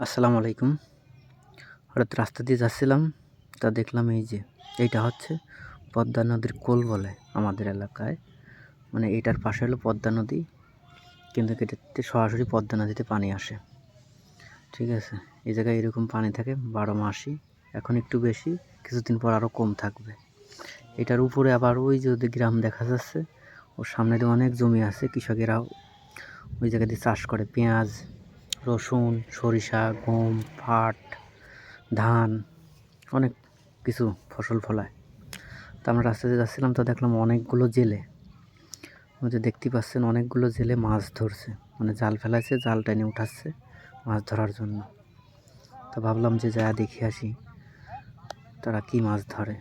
আসসালামু আলাইকুম। হঠাৎ রাস্তা দিয়ে যাচ্ছিলাম, তা দেখলাম এই যে, এইটা হচ্ছে পদ্মা নদীর কোল বলে আমাদের এলাকায়। মানে এইটার পাশে হলো পদ্মা নদী, কিন্তু এটাতে সরাসরি পদ্মা নদীতে পানি আসে। ঠিক আছে, এই জায়গায় এরকম পানি থাকে, বারো মাসই, এখন একটু বেশি, কিছুদিন পর আরও কম থাকবে। এটার উপরে আবার ওই যে ওদের গ্রাম দেখা যাচ্ছে, ওর সামনে দিয়ে অনেক জমি আছে, কৃষকেরাও ওই জায়গা দিয়ে চাষ করে, পেঁয়াজ রসুন, সরিষা, গম, পাট, ধান, অনেক কিছু ফসল ফলায়। তো আমরা রাস্তাতে যাচ্ছিলাম, তো দেখলাম অনেকগুলো জেলে। যে দেখতে পাচ্ছেন, অনেকগুলো জেলে মাছ ধরছে। মানে জাল ফেলাইছে, জাল টেনে উঠাচ্ছে মাছ ধরার জন্য। তো ভাবলাম যে যা দেখে আসি, তারা কি মাছ ধরে।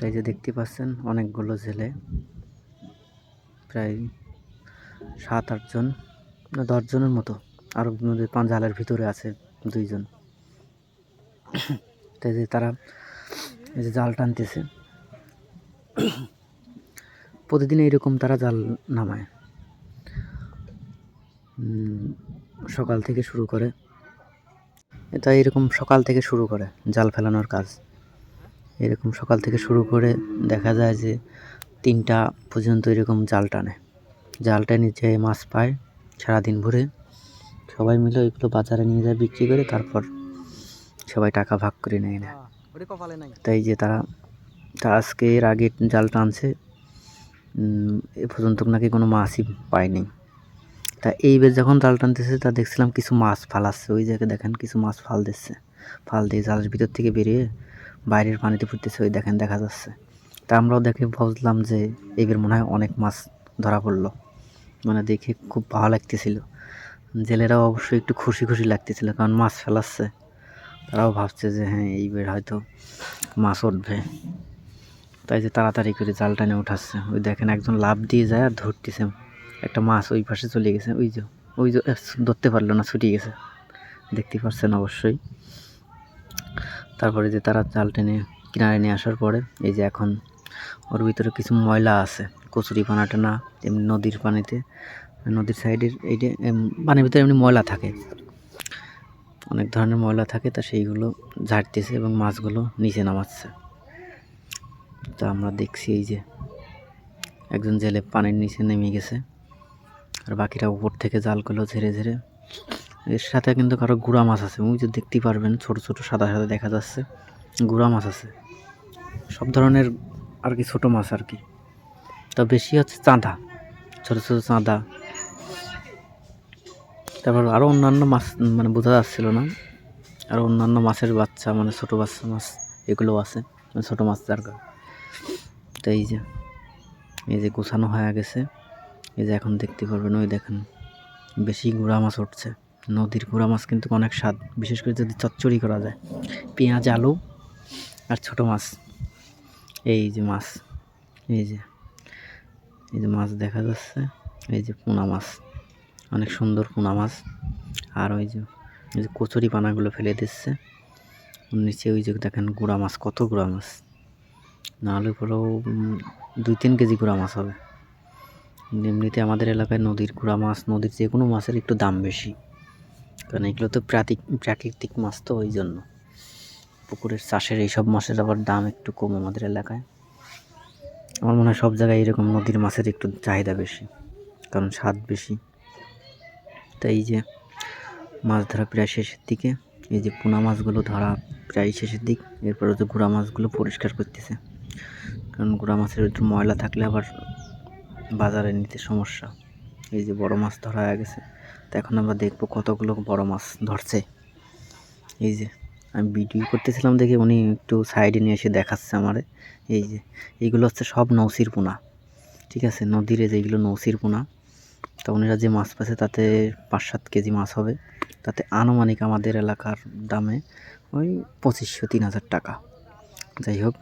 তাই যে দেখতে পাচ্ছেন, অনেকগুলো জেলে। প্রায় সাত আটজন, দশজনের মতো। আরও নদীর পান জালের ভিতরে আছে দুইজন। তাই যে তারা এই যে জাল টানতেছে। প্রতিদিন এইরকম তারা জাল নামায়। সকাল থেকে শুরু করে। এটা এরকম সকাল থেকে শুরু করে জাল ফেলানোর কাজ। এরকম সকাল থেকে শুরু করে দেখা যায় যে তিনটা পর্যন্ত এরকম জাল টানে। জাল টেনে যে মাছ পায় সারাদিন ভরে সবাই মিলে ওইগুলো বাজারে নিয়ে যায়, বিক্রি করে তারপর সবাই টাকা ভাগ করে নেয় না। তাই যে তারা, তা আজকে এর আগে জাল টানছে এ পর্যন্ত নাকি কোনো মাছই পায়নি। তা এইবার যখন জাল টানতেছে তা দেখছিলাম কিছু মাছ ফালাচ্ছে ওই জায়গায় দেখেন কিছু মাছ ফাল দিচ্ছে। ফাল দিয়ে জালের ভিতর থেকে বেরিয়ে বাইরের পানিতে ফুটতেছে ওই দেখেন দেখা যাচ্ছে। তা আমরাও দেখে বুঝলাম যে এইবার মনে হয় অনেক মাছ ধরা পড়ল। মানে দেখে খুব ভালো লাগতেছিল। জেলেরাও অবশ্যই একটু খুশি খুশি লাগতেছিল, কারণ মাছ ফেলাচ্ছে। তারাও ভাবছে যে হ্যাঁ এইবার হয়তো মাছ উঠবে। তাই যে তাড়াতাড়ি করে জাল টানে উঠাচ্ছে। ওই দেখেন একজন লাভ দিয়ে যায় আর ধরতেছে একটা মাছ ওই পাশে চলে গেছে। ওই যে ওই যে ধরতে পারল না, ছুটে গেছে। দেখতে পাচ্ছেন অবশ্যই। তারপরে যে তারা জাল টেনে কিনারে নিয়ে আসার পরে, এই যে এখন ওর ভিতরে কিছু ময়লা আছে। কচুরি পানা টানা এমনি নদীর পানিতে। নদীর সাইডের এই যে পানির ভিতরে এমনি ময়লা থাকে। অনেক ধরনের ময়লা থাকে, তা সেইগুলো ঝাড়তেছে এবং মাছগুলো নিচে নামাচ্ছে। তা আমরা দেখছি এই যে, একজন জেলে পানির নিচে নেমে গেছে। আর বাকিরা উপর থেকে জালগুলো ঝেড়ে ঝেড়ে, এর সাথে কিন্তু কারও গুড়া মাছ আছে। ওই যে দেখতেই পারবেন, ছোট ছোট সাদা সাদা দেখা যাচ্ছে, গুড়া মাছ আছে। সব ধরনের আর কি ছোটো মাছ আর কি। তা বেশি হচ্ছে চাঁদা, ছোটো ছোটো চাঁদা। তারপর আরও অন্যান্য মাছ মানে বোঝা যাচ্ছিল না। আর অন্যান্য মাছের বাচ্চা মানে ছোটো বাচ্চা মাছ, এগুলো আছে মানে ছোটো মাছ যার কারণে। তো এই যে এই যে গোছানো হয়ে গেছে। এই যে এখন দেখতে পারবেন, ওই দেখেন, বেশি গুঁড়া মাছ উঠছে। নদীর গুঁড়া মাছ কিন্তু অনেক স্বাদ, বিশেষ করে যদি চচ্চড়ি করা যায়। পেঁয়াজ, আলু আর ছোট মাছ। এই যে মাছ, এই যে এই যে মাছ দেখা যাচ্ছে, এই যে পোনা মাছ। অনেক সুন্দর পোনা মাছ। আর ওই যে, এই যে কচুরি পানাগুলো ফেলে দিচ্ছে। নিচে ওই যে দেখেন গুঁড়া মাছ, কত গুঁড়া মাছ। না হলে পরেও দুই তিন কেজি গুঁড়া মাছ হবে। এমনিতে আমাদের এলাকায় নদীর গুঁড়া মাছ, নদীর যে কোনো মাছের একটু দাম বেশি। কারণ এগুলো তো প্রাকৃতিক প্রাকৃতিক মাছ তো ওই জন্য। পুকুরের চাষের এইসব মাছের আবার দাম একটু কম আমাদের এলাকায়। আমার মনে হয় সব জায়গায় এরকম নদীর মাছের একটু চাহিদা বেশি, কারণ স্বাদ বেশি। তাই এই যে মাছ ধরা প্রায় শেষের দিকে, এই যে পোনা মাছগুলো ধরা প্রায় শেষের দিক, এরপরে যে গুঁড়া মাছগুলো পরিষ্কার করতেছে। কারণ গুঁড়া মাছের একটু ময়লা থাকলে আবার বাজারে নিতে সমস্যা। এই যে বড় মাছ ধরা হয়ে গেছে, তো এখন আমরা দেখব কতগুলো বড় মাছ ধরছে। এই যে আমি ভিডিও করতেছিলাম দেখে উনি একটু সাইডে নিয়ে এসে দেখাচ্ছে আমারে। এই যে, এইগুলো হচ্ছে সব নৌসির পোনা, ঠিক আছে? নদীরে যেগুলো নৌসির পোনা তো ওনারা যে মাছ পাচ্ছে, তাতে পাঁচ সাত কেজি মাছ হবে। তাতে আনুমানিক আমাদের এলাকার দামে ওই পঁচিশশো তিন হাজার টাকা। যাই হোক,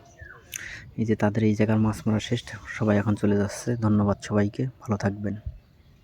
এই যে তাদের এই জায়গার মাছ মারা শেষ, সবাই এখন চলে যাচ্ছে। ধন্যবাদ সবাইকে, ভালো থাকবেন।